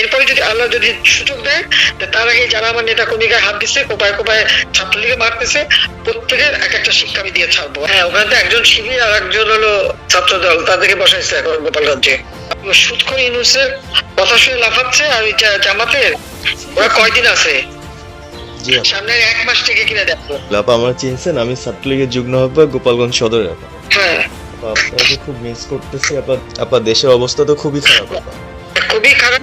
এরপরে যদি আল্লাহ যদি সুযোগ দেয় তার আগে যারা আমার নেতা কর্মীকে হাত দিচ্ছে কোপায় কোপায় ছাত্রলীগে মারতেছে প্রত্যেকের এক একটা শিক্ষা আমি দিয়ে ছাড়বো। হ্যাঁ ওখানে তো একজন শিবির আর একজন হলো ছাত্র দল তাদেরকে বসাইছে এখন গোপালগঞ্জে। সুৎখর ইউনুসের কথা শুনে লাফাচ্ছে আর ওই জামাতের ওরা কয়দিন আছে? সামনে এক মাস থেকে কিনা দেখো। আপা আমার চিনছেন আমি ছাত্রলীগের যুগ্ম আহ্বায়ক গোপালগঞ্জ সদরের আপা হ্যাঁ। আপা, আপনাকে খুব মিস করতেছি আপা আপা দেশের অবস্থা তো খুবই খারাপ। আপা খুবই খারাপ।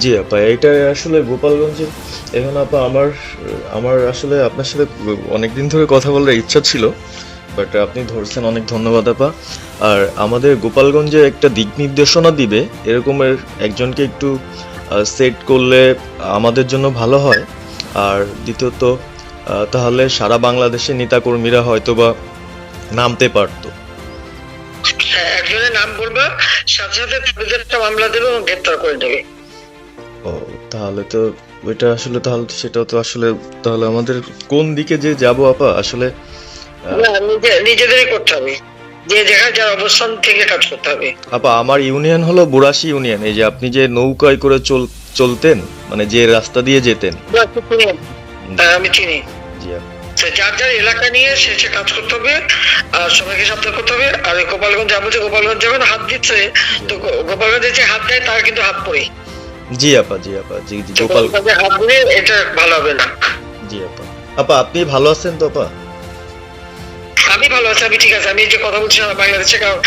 জি আপা এটা আসলে গোপালগঞ্জে এখন আপা আমার আমার আসলে আপনার সাথে অনেকদিন ধরে কথা বলার ইচ্ছা ছিল বাট আপনি ধরছেন, অনেক ধন্যবাদ আপা। আর আমাদের গোপালগঞ্জে একটা দিক নির্দেশনা দিবে, এরকমের একজনকে একটু সেট করলে আমাদের জন্য ভালো হয়। আর দ্বিতীয়ত তাহলে সারা বাংলাদেশে নেতাকর্মীরা হয়তো বা নামতে পারতো। হ্যাঁ একজনের নাম বলবা, সাথে সাথে মামলা দেবে এবং গ্রেপ্তার করে দেবে ও তাহলে তো ওইটা আসলে তাহলে তো সেটা তো আসলে তাহলে আমাদের কোন দিকে যে যাব আপা? আসলে নিজেদেরই করতে হবে। যে জায়গায় যার অবস্থান থেকে কাজ করতে হবে। আপা আমার ইউনিয়ন হলো বুড়াশি ইউনিয়ন। এই যে আপনি যে নৌকায় করে চল চলতেন মানে যে রাস্তা দিয়ে যেতেন। হ্যাঁ, আমি চিনি। জি। যার যার এলাকা নিয়ে সে সে কাজ করতে হবে আর সবাইকে সাবধান করতে হবে। আর গোপালগঞ্জ যাব যে গোপালগঞ্জ যাবেন হাত দিচ্ছে তো গোপালগঞ্জে যে হাত দেয় তার কিন্তু হাত পড়ে জি আপা জি আপা জি জি গোপাল হাত এটা ভালো হবে না। জি আপা। আপা আপনি ভালো আছেন তো আপা? আমি ভালো আছি আমি ঠিক আছে। আমি যে কথা বলছি আমার বাংলাদেশে কাল-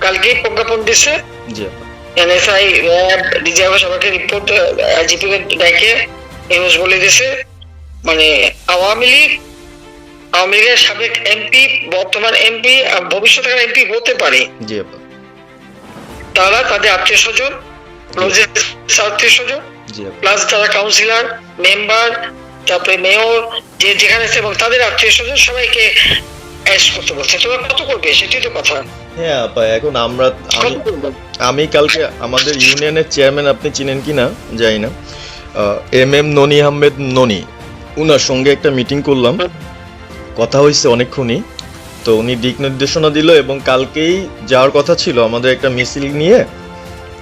কালকেই প্রজ্ঞাপন দিচ্ছে জি আপা। এনএসআই র্যাব ডিজিএফ সবাইকে রিপোর্ট আইজিপি ডেকে নিউজ বলে দিয়েছে মানে আওয়ামী লীগ আওয়ামী লীগের সাবেক এমপি বর্তমান এমপি ভবিষ্যতের এমপি হতে পারে। জি আপা। তারা তাদের আত্মীয় স্বজন ক্লোজের আত্মীয় স্বজন প্লাস যারা কাউন্সিলর মেম্বার তারপরে মেয়র যে যেখানে আছে এবং তাদের আত্মীয় স্বজন সবাইকে অ্যারেস্ট করতে বলছে। তোমরা কত করবে? সেটাই তো কথা। হ্যাঁ আপা এখন আমরা আমি আমি কালকে আমাদের ইউনিয়নের চেয়ারম্যান আপনি চিনেন কি না? জানি না। এম এম ননি আহমেদ ননি উনার সঙ্গে একটা মিটিং করলাম। কথা হয়েছে অনেকক্ষণই। তো উনি দিক নির্দেশনা দিল এবং কালকেই যাওয়ার কথা ছিল আমাদের একটা মিছিল নিয়ে।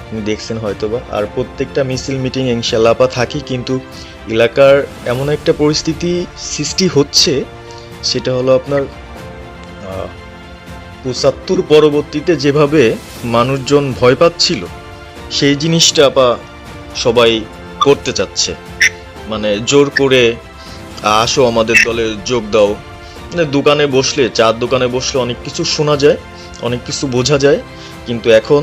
আপনি দেখছেন হয়তোবা। আর প্রত্যেকটা মিছিল মিটিং ইনশাল্লাহ আপা থাকি, কিন্তু এলাকার এমন একটা পরিস্থিতি সৃষ্টি হচ্ছে, সেটা হলো আপনার পঁচাত্তর পরবর্তীতে যেভাবে মানুষজন ভয় পাচ্ছিল, সেই জিনিসটা আপা সবাই করতে চাচ্ছে। মানে জোর করে আসো আমাদের দলে যোগ দাও। মানে দোকানে বসলে, চার দোকানে বসলে অনেক কিছু শোনা যায়, অনেক কিছু বোঝা যায়, কিন্তু এখন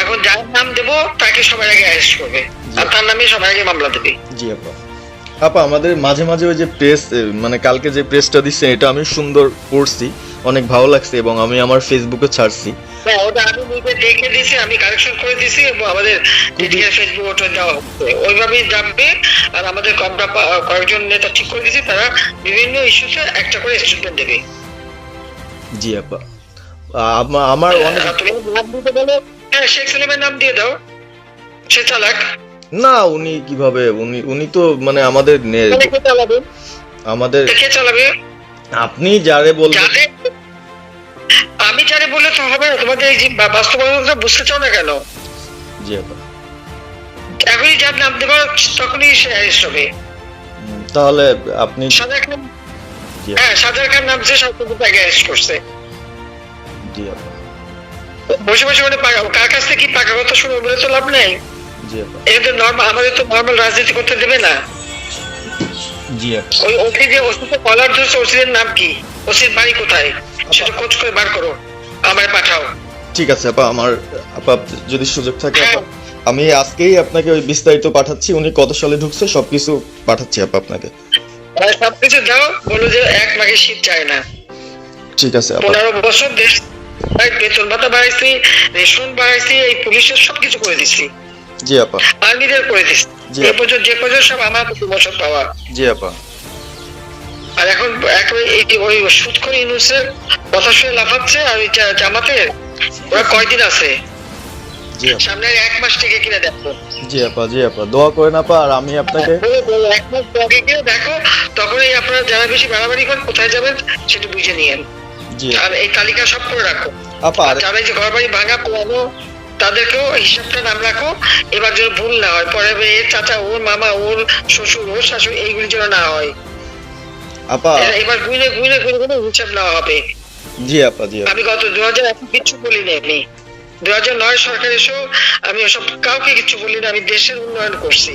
এখন যার নাম দেবো তাকে সবাই আগে অ্যারেস্ট করবে। আর তার নামে সবাই আগে মামলা দেবে। জি আপা। আপা আমাদের মাঝে মাঝে ওই যে প্রেস মানে কালকে যে প্রেসটা দিচ্ছে এটা আমি সুন্দর পড়ছি অনেক ভালো লাগছে এবং আমি আমার ফেসবুকে ছাড়ছি। ওটা আমি নিজে দেখে দিছি আমি কারেকশন করে দিছি এবং আমাদের এদিকে ফেসবুক ওটা দেওয়া হচ্ছে। ওইভাবেই যাবে আর আমাদের আমরা কয়েকজন নেতা ঠিক করে দিছি তারা বিভিন্ন ইস্যুতে একটা করে স্টেটমেন্ট দেবে। জি আপা। আমার অনেক নাম বলো হ্যাঁ শেখ সালিমের নাম দিয়ে দাও। সে চালাক। না উনি কীভাবে? উনি উনি তো মানে আমাদের নে- তাহলে কে চালাবে? আমাদের কে চালাবে? আপনি যারে বলবেন আমি যারে বললে তো হবে তোমাদের এই বাস্তবতা বুঝতে চাও না কেন? জি আপা। এখনই যার নাম দেবো তখনই অ্যারেস্ট হবে। তাহলে আপনি সাজার খান হ্যাঁ সাজার খান নামছে সরকার তাকে অ্যারেস্ট করছে। জি আপা। বসে বসে মানে কার কাছ থেকে কি পাকা কথা শুনে বলে তো লাভ নেই? তো নর্মাল আমাদের তো নর্মাল রাজনীতি করতে দেবে না। ওই ওসি যে ওসিতে কলার ধরছে ওসির নাম কি? ওসির বাড়ি কোথায়? সেটা খোঁজ করে বার করো। আমার পাঠাও। ঠিক আছে আপা আমার আপা যদি সুযোগ থাকে হ্যাঁ। আমি আজকেই আপনাকে ওই বিস্তারিত পাঠাচ্ছি উনি কত সালে ঢুকছে সবকিছু পাঠাচ্ছি আপা আপনাকে। সবকিছু দাও বলো যে এক মাঘে শীত যায় না। ঠিক আছে আপা। পনেরো বছর দেশ বেতন ভাতা বাড়াইছি রেশন বাড়াইছি এই পুলিশের সবকিছু করে দিছি। জি আপা। আর্মিদের করে দিছি। এ পর্যন্ত যে পর্যন্ত সব আমার বছর পাওয়া। জি আপা। আর এখন এই ওই সুদ করে ইউনুসের কথা শুনে লাফাচ্ছে আর ওই জামাতের ওরা কয়দিন আছে? জি সামনে এক মাস থেকে কিনে দেখো। জি আপা জি আপা। দোয়া করেন আপা আর আমি আপনাকে এক মাস আগে কিনে দেখো তখনই আপনারা যারা বেশি বাড়াবাড়ি করেন কোথায় যাবেন সেটা বুঝে নিয়েন। আর এই তালিকা সব করে রাখো। আপা যারা যে ঘর বাড়ি ভাঙা পোড়ানো তাদেরকেও হিসাবটা নাম রাখো। এবার যেন ভুল না হয় পরে এর চাচা ওর মামা ওর শ্বশুর ওর শাশুড়ি এইগুলি যেন না হয়। আপা এবার গুইনে গুইনে গুইনে গুইনে হিসাব নেওয়া হবে। জি আপা জি আমি গত দু হাজার কিচ্ছু বলিনি আমি। দু হাজার নয় সরকার এসেও আমি ওসব কাউকে কিছু বলি না আমি দেশের উন্নয়ন করছি।